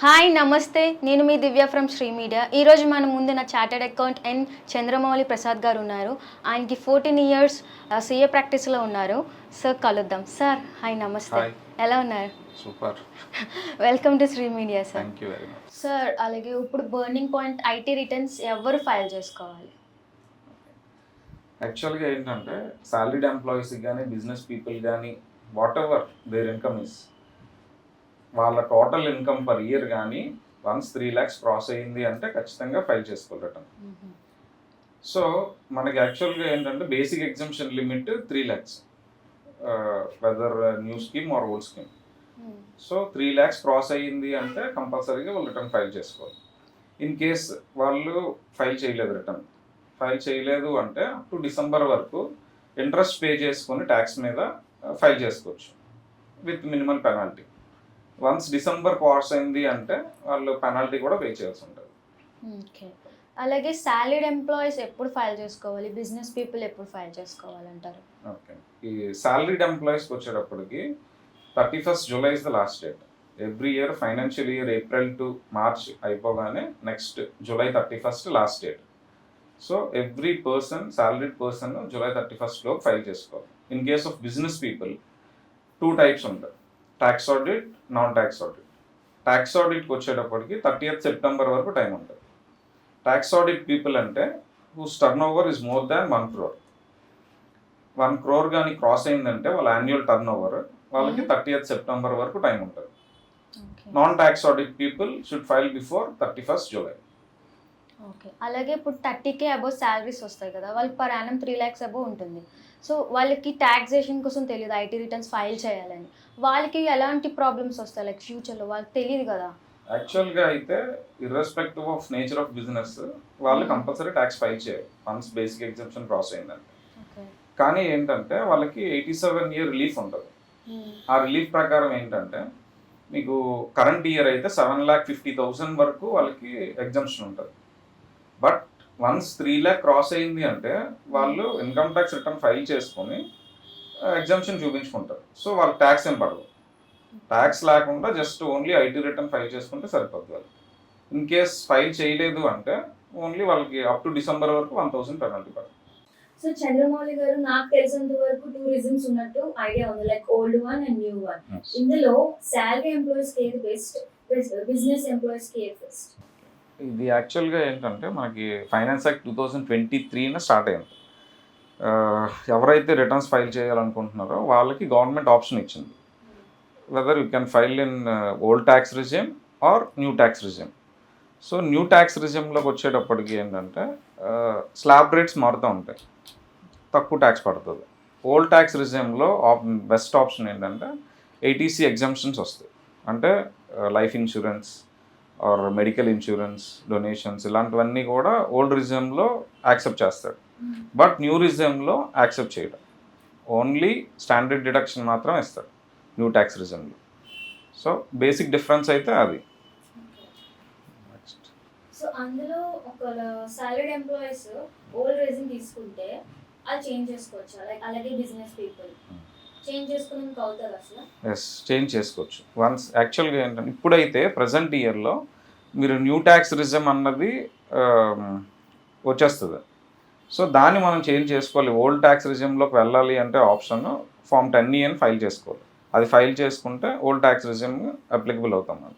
Hi నమస్తే. నేను మీ దివ్య ఫ్రమ్ శ్రీ మీడియా. ఈరోజు మన ముందు నా chartered account N Chandramouli Prasad గారు ఉన్నారు. ఆయనకి ఫోర్టీన్ ఇయర్స్ సీఏ ప్రాక్టీస్లో ఉన్నారు. సార్ కలుద్దాం. సార్ హాయ్ నమస్తే. ఎలా ఉన్నారు? Super welcome to Sri media sir sir అలాగే ఇప్పుడు బర్నింగ్ పాయింట్ ఐటీ రిటర్న్స్ ఎవరు ఫైల్ చేసుకోవాలి? యాక్చువల్గా ఏంటంటే సాలరీడ్ ఎంప్లాయీస్కి కానీ బిజినెస్ పీపుల్ కానీ whatever there income is వాళ్ళ టోటల్ ఇన్కమ్ పర్ ఇయర్ కానీ వన్స్ త్రీ ల్యాక్స్ క్రాస్ అయ్యింది అంటే ఖచ్చితంగా ఫైల్ చేసుకోవాలి రిటర్న్ సో మనకి యాక్చువల్గా ఏంటంటే basic exemption limit three lakhs whether new scheme or old scheme so three lakhs cross అయ్యింది అంటే కంపల్సరీగా వాళ్ళు రిటర్న్ ఫైల్ చేసుకోవాలి. ఇన్ కేస్ వాళ్ళు ఫైల్ చేయలేదు రిటర్న్ ఫైల్ చేయలేదు అంటే అప్ టు డిసెంబర్ వరకు ఇంట్రెస్ట్ పే చేసుకొని ట్యాక్స్ మీద ఫైల్ చేసుకోవచ్చు. With minimal penalty once December cross అయింది అంటే వాళ్ళు పెనాల్టీ కూడా పే చేయాల్సి ఉంటుంది. ఓకే. అలాగే సాలరీడ్ ఎంప్లాయీస్ ఎప్పుడు ఫైల్ చేసుకోవాలి? బిజినెస్ పీపుల్ ఎప్పుడు ఫైల్ చేసుకోవాలంటారు? ఓకే. ఈ సాలరీడ్ ఎంప్లాయీస్కి వచ్చేటప్పటికి thirty first July is the last date. Every year financial year April to March అయిపోగానే next July thirty first last date. So every person salaried person July thirty ఫస్ట్లో file చేసుకోవాలి. In case of business people two types ఉంటాయి. Tax audit non tax audit tax ఆడిట్కి వచ్చేటప్పటికి thirty September వరకు time ఉంటుంది. Tax audit people అంటే whose turnover is more than one crore one crore కానీ cross అయిందంటే వాళ్ళ యాన్యువల్ టర్న్ ఓవర్ వాళ్ళకి thirty September వరకు టైం ఉంటుంది. Non tax audit people should file before thirty first July okay అలాగే ఇప్పుడు థర్టీకే అబౌవ్ శాలరీస్ వస్తాయి కదా వాళ్ళకి per annum three lakhs above ఉంటుంది. సో వాళ్ళకి ట్యాక్సేషన్ కోసం తెలియదు ఐటీ రిటర్న్స్ ఫైల్ చేయాలని. వాళ్ళకి ఎలాంటి ప్రాబ్లమ్స్ వస్తాయి? లైక్ ఫ్యూచర్లో వాళ్ళకి తెలియదు కదా. యాక్చువల్గా అయితే irrespective of nature of business వాళ్ళు కంపల్సరీ ట్యాక్స్ ఫైల్ చేయాలి. వన్స్ బేసిక్ ఎగ్జామ్షన్ క్రాస్ అయిందంటే. కానీ ఏంటంటే వాళ్ళకి ఎయిటీ సెవెన్ ఇయర్ రిలీఫ్ ఉంటుంది ఆ రిలీఫ్ ప్రకారం ఏంటంటే మీకు కరెంట్ ఇయర్ అయితే సెవెన్ ల్యాక్ ఫిఫ్టీ థౌసండ్ వరకు వాళ్ళకి ఎగ్జామ్షన్ ఉంటుంది. But once three lakh cross అయింది అంటే వాళ్ళు ఇన్కమ్ ట్యాక్స్ రిటర్న్ ఫైల్ చేసుకొని ఎగ్జామ్షన్ చూపించుకుంటారు. సో వాళ్ళకి ట్యాక్స్ ఏం పడదు. ట్యాక్స్ లేకుండా just only IT return file చేసుకుంటే సరిపోద్ది వాళ్ళు ఇన్ కేస్ ఫైల్ చేయలేదు అంటే ఓన్లీ వాళ్ళకి అప్ టు డిసెంబర్ వరకు వన్ థౌసండ్ పెనాల్టీ పడుతుంది సో చంద్రమౌళి గారు నాకు తెలిసినంత వరకు టూ రిజమ్స్ ఉన్నట్టు ఐడియా ఉంది. Like old one and new one ఇందులో శాలరీ ఎంప్లాయీస్కి ఏది బెస్ట్ బిజినెస్ ఎంప్లాయీస్కి ఏది బెస్ట్ ఇది యాక్చువల్గా ఏంటంటే మనకి finance act two thousand twenty త్రీన start అయింది. ఎవరైతే రిటర్న్స్ ఫైల్ చేయాలనుకుంటున్నారో వాళ్ళకి గవర్నమెంట్ ఆప్షన్ ఇచ్చింది. Whether you can file in old tax regime or new tax regime so new tax రిజిమ్లోకి వచ్చేటప్పటికి ఏంటంటే స్లాబ్ రేట్స్ మారుతూ ఉంటాయి. తక్కువ ట్యాక్స్ పడుతుంది. ఓల్డ్ ట్యాక్స్ రిజిమ్లో బెస్ట్ ఆప్షన్ ఏంటంటే ఏటీసీ ఎగ్జామ్షన్స్ వస్తాయి. అంటే life insurance or medical insurance donations ఇలాంటివన్నీ కూడా ఓల్డ్ రిజిమ్లో యాక్సెప్ట్ చేస్తాడు. బట్ న్యూ రిజిమ్లో యాక్సెప్ట్ చేయడం. ఓన్లీ స్టాండర్డ్ డిడక్షన్ మాత్రం ఇస్తాడు. న్యూ ట్యాక్స్ రిజిమ్లో సో బేసిక్ డిఫరెన్స్ అయితే అది. సో అందులో ఒక సాలరీడ్ ఎంప్లాయీస్ ఓల్డ్ రిజమ్ తీసుకుంటే అది చేంజ్ చేసుకోవచ్చు? లైక్ అలాగే బిజినెస్ పీపుల్. చేంజ్ చేసుకున్నాక అవుతుంది అసలు? ఎస్ చేంజ్ చేసుకోవచ్చు. వన్స్ యాక్చువల్గా ఏంటంటే ఇప్పుడైతే ప్రజెంట్ ఇయర్లో మీరు న్యూ ట్యాక్స్ రిజమ్ అన్నది వచ్చేస్తుంది. సో దాన్ని మనం చేంజ్ చేసుకోవాలి. ఓల్డ్ ట్యాక్స్ రిజ్యూమ్లోకి వెళ్ళాలి అంటే ఆప్షన్ ఫామ్ టెన్ e అని ఫైల్ చేసుకోవాలి. అది ఫైల్ చేసుకుంటే ఓల్డ్ ట్యాక్స్ రిజ్యూమ్ అప్లికబుల్ అవుతాం మనం.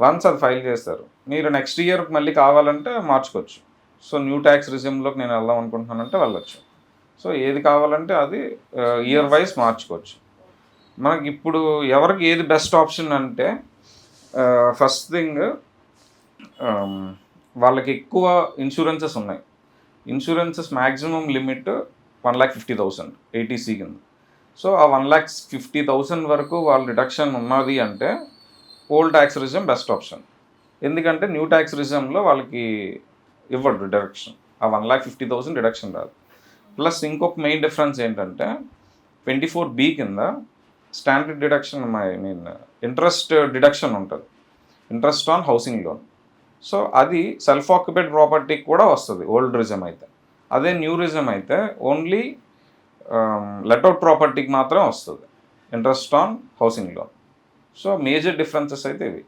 వన్స్ అది ఫైల్ చేస్తారు మీరు నెక్స్ట్ ఇయర్ మళ్ళీ కావాలంటే మార్చుకోవచ్చు. సో న్యూ ట్యాక్స్ రిజ్యూమ్లోకి నేను వెళ్దాం అనుకుంటున్నానంటే వెళ్ళొచ్చు. సో ఏది కావాలంటే అది ఇయర్ వైజ్ మార్చుకోవచ్చు. మనకి ఇప్పుడు ఎవరికి ఏది బెస్ట్ ఆప్షన్ అంటే ఫస్ట్ థింగ్ వాళ్ళకి ఎక్కువ ఇన్సూరెన్సెస్ ఉన్నాయి. Insurances maximum limit one lakh fifty thousand eighty C కింద. సో ఆ వన్ ల్యాక్ ఫిఫ్టీ థౌసండ్ వరకు వాళ్ళ రిడక్షన్ ఉన్నది అంటే old tax regime best option. ఎందుకంటే న్యూ ట్యాక్స్ రిజంలో వాళ్ళకి ఇవ్వడు డిడక్షన్. ఆ one lakh fifty thousand deduction రాదు. ప్లస్ ఇంకొక మెయిన్ డిఫరెన్స్ ఏంటంటే ట్వంటీ ఫోర్ బీ కింద standard deduction I mean interest deduction ఉంటుంది. Interest on housing loan. So అది సెల్ఫ్ ఆక్యుపైడ్ ప్రాపర్టీకి కూడా వస్తుంది ఓల్డ్ రిజమ్ అయితే. అదే న్యూ రిజం అయితే ఓన్లీ లెట్అవుట్ ప్రాపర్టీకి మాత్రమే వస్తుంది. Interest on housing loan so major differences అయితే ఇవి.